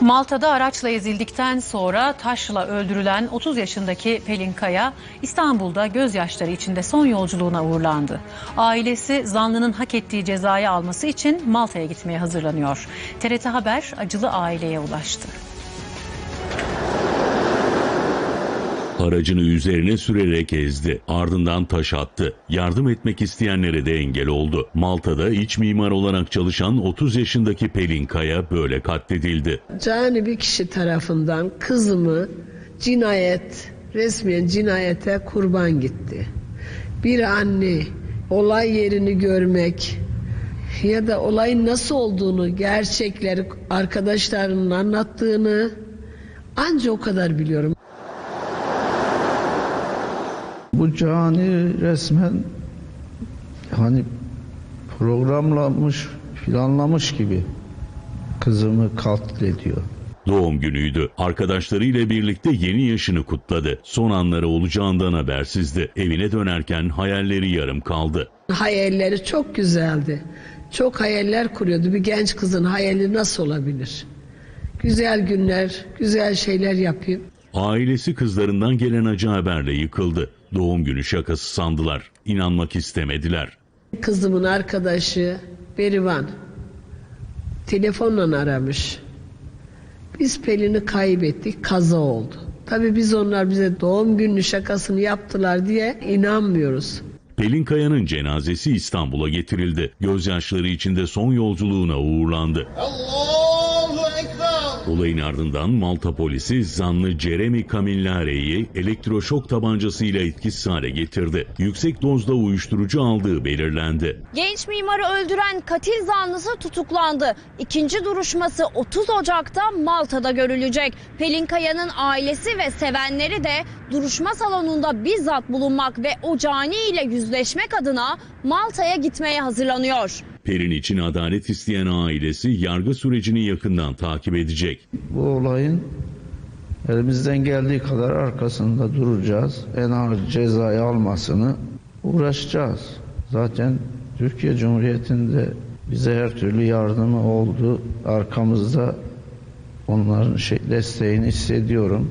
Malta'da araçla ezildikten sonra taşla öldürülen 30 yaşındaki Pelin Kaya İstanbul'da gözyaşları içinde son yolculuğuna uğurlandı. Ailesi zanlının hak ettiği cezayı alması için Malta'ya gitmeye hazırlanıyor. TRT Haber acılı aileye ulaştı. Aracını üzerine sürerek ezdi. Ardından taş attı. Yardım etmek isteyenlere de engel oldu. Malta'da iç mimar olarak çalışan 30 yaşındaki Pelin Kaya böyle katledildi. Cani bir kişi tarafından kızımı cinayet, resmen cinayete kurban gitti. Bir anne olay yerini görmek ya da olayın nasıl olduğunu, gerçekleri arkadaşlarının anlattığını anca o kadar biliyorum. Bu cani resmen hani programlamış, planlamış gibi kızımı katlediyor. Doğum günüydü. Arkadaşlarıyla birlikte yeni yaşını kutladı. Son anları olacağından habersizdi. Evine dönerken hayalleri yarım kaldı. Hayalleri çok güzeldi. Çok hayaller kuruyordu. Bir genç kızın hayali nasıl olabilir? Güzel günler, güzel şeyler yapayım. Ailesi kızlarından gelen acı haberle yıkıldı. Doğum günü şakası sandılar. İnanmak istemediler. Kızımın arkadaşı Berivan telefonla aramış. Biz Pelin'i kaybettik, kaza oldu. Tabii biz onlar bize doğum günü şakasını yaptılar diye inanmıyoruz. Pelin Kaya'nın cenazesi İstanbul'a getirildi. Gözyaşları içinde son yolculuğuna uğurlandı. Ekber. Olayın ardından Malta polisi zanlı Jeremy Camillare'yi elektroşok tabancasıyla etkisiz hale getirdi. Yüksek dozda uyuşturucu aldığı belirlendi. Genç mimarı öldüren katil zanlısı tutuklandı. İkinci duruşması 30 Ocak'ta Malta'da görülecek. Pelin Kaya'nın ailesi ve sevenleri de duruşma salonunda bizzat bulunmak ve o cani ile yüzleşmek adına Malta'ya gitmeye hazırlanıyor. Pelin için adalet isteyen ailesi yargı sürecini yakından takip edecek. Bu olayın elimizden geldiği kadar arkasında duracağız. En ağır cezayı almasını uğraşacağız. Zaten Türkiye Cumhuriyeti'nde bize her türlü yardımı oldu. Arkamızda onların şey, desteğini hissediyorum.